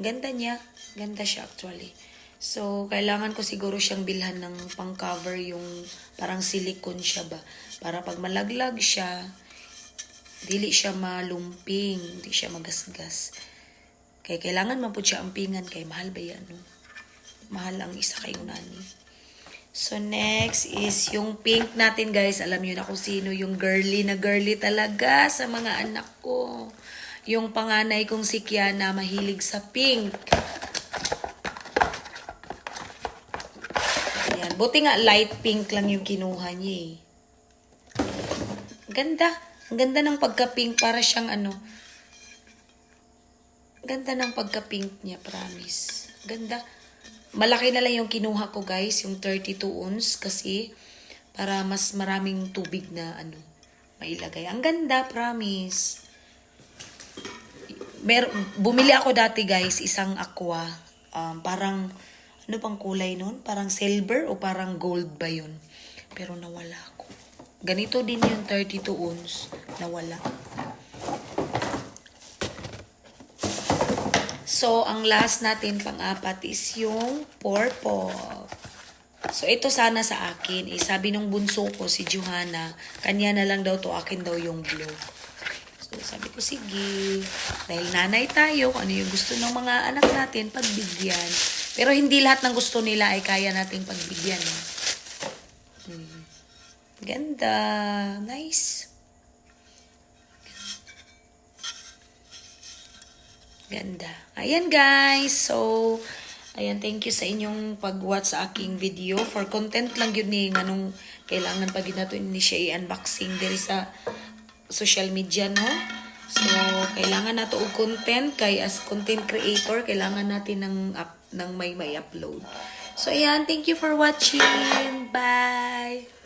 Ganda niya. Ganda siya actually. So, kailangan ko siguro siyang bilhan ng pang-cover yung parang silicone siya ba. Para pag malaglag siya, dili siya malumping, hindi siya magasgas. Kaya kailangan man po siya ampingan kay mahal ba yan, no? Mahal ang isa kay unani. So next is yung pink natin guys. Alam niyo na kung sino yung girly na girly talaga sa mga anak ko. Yung panganay kong si Kiana mahilig sa pink. Ayan. Buti nga light pink lang yung kinuha niya eh. Ganda. Ang ganda ng pagka-pink para siyang ano. Ganda ng pagka-pink niya, promise. Ganda. Malaki na lang yung kinuha ko guys, yung 32 ounce kasi para mas maraming tubig na ano mailagay. Ang ganda, promise. Mer bumili ako dati guys, isang aqua. Um, parang, ano pang kulay nun? Parang silver o parang gold ba yun? Pero nawala ko. Ganito din yung 32 ounce. Nawala. So, ang last natin, pang-apat, is yung purple. So, ito sana sa akin. Eh, sabi nung bunso ko, si Johanna, kanya na lang daw to, akin daw yung blue. So, sabi ko, sige. Dahil nanay tayo, kung ano yung gusto ng mga anak natin, pagbigyan. Pero hindi lahat ng gusto nila ay kaya nating pagbigyan. Eh. Hmm. Ganda. Nice. Ganda. Ayan guys. So, ayan thank you sa inyong pag-watch sa aking video. For content lang yun ni nganong kailangan pag nato ni siya i-unboxing diri sa social media no. So, kailangan nato og content kay as content creator kailangan natin ng up ng may may upload. So, ayan, thank you for watching. Bye.